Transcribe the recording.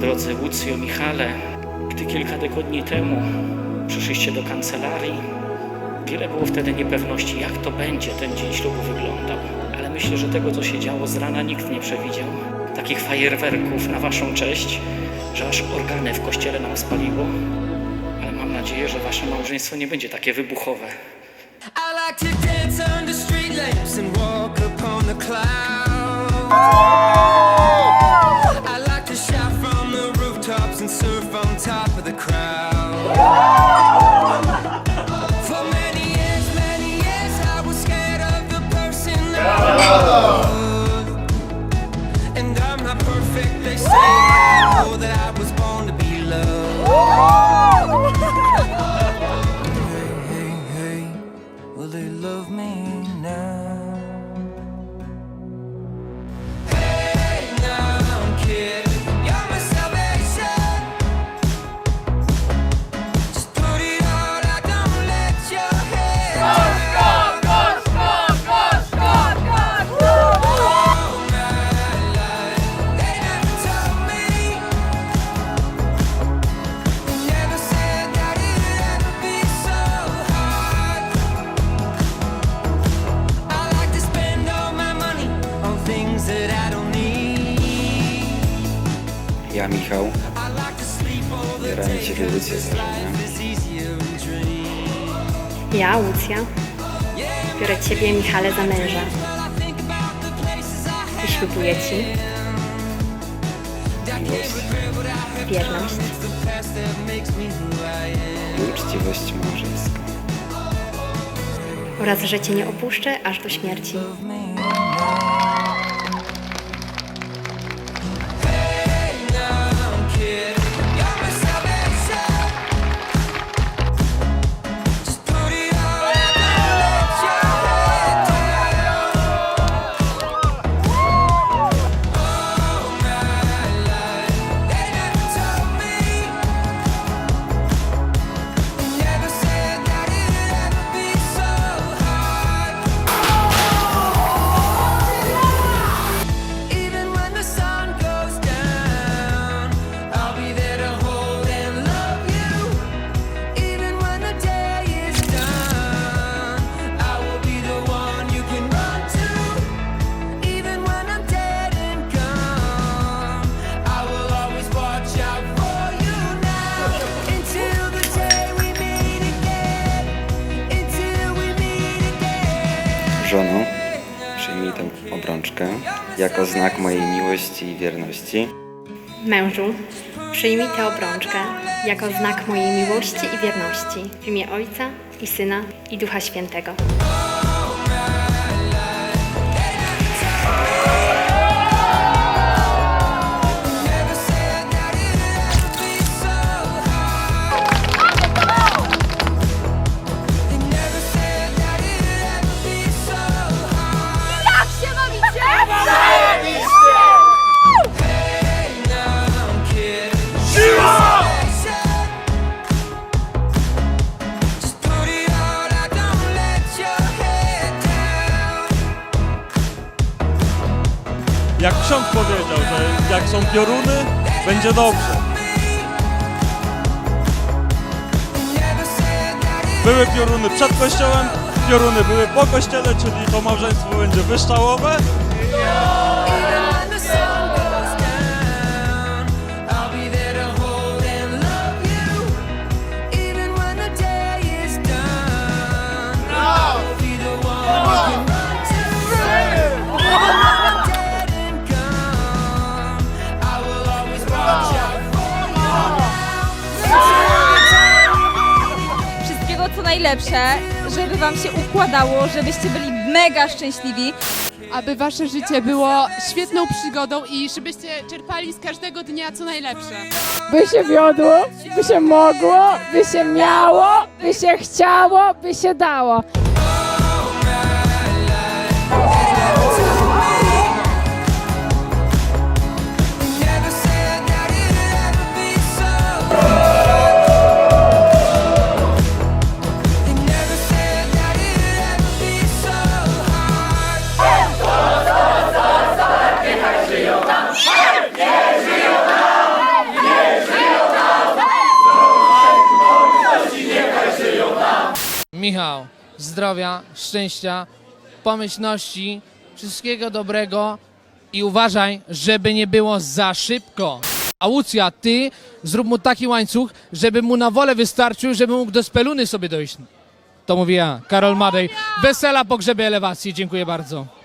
Drodzy Łucjo, Michale, gdy kilka tygodni temu przyszliście do kancelarii, wiele było wtedy niepewności, jak to będzie ten dzień ślubu wyglądał. Ale myślę, że tego, co się działo z rana, nikt nie przewidział. Takich fajerwerków na waszą cześć, że aż organy w kościele nam spaliło. Ale mam nadzieję, że wasze małżeństwo nie będzie takie wybuchowe. I like to dance under street lamps and walk upon the clouds. They love me life is easier in dreams. Ja, Łucja, biorę Ciebie, Michale, za męża I ślubuję Ci miłość wierność, i uczciwość małżeńską. oraz że Cię nie opuszczę aż do śmierci. Przyjmij tę obrączkę jako znak mojej miłości i wierności. Mężu, przyjmij tę obrączkę jako znak mojej miłości i wierności w imię Ojca i Syna i Ducha Świętego. Jak ksiądz powiedział, że jak są pioruny, będzie dobrze. Były pioruny przed kościołem, pioruny były po kościele, czyli to małżeństwo będzie wyszczałowe. Najlepsze, żeby wam się układało, żebyście byli mega szczęśliwi. aby wasze życie było świetną przygodą i żebyście czerpali z każdego dnia co najlepsze. by się wiodło, by się mogło, by się miało, by się chciało, by się dało. Michał, zdrowia, szczęścia, pomyślności, wszystkiego dobrego i uważaj, żeby nie było za szybko. A Łucja, ty zrób mu taki łańcuch, żeby mu na wolę wystarczył, żeby mógł do speluny sobie dojść. To mówię ja, Karol Madej. Wesela pogrzebie elewacji. Dziękuję bardzo.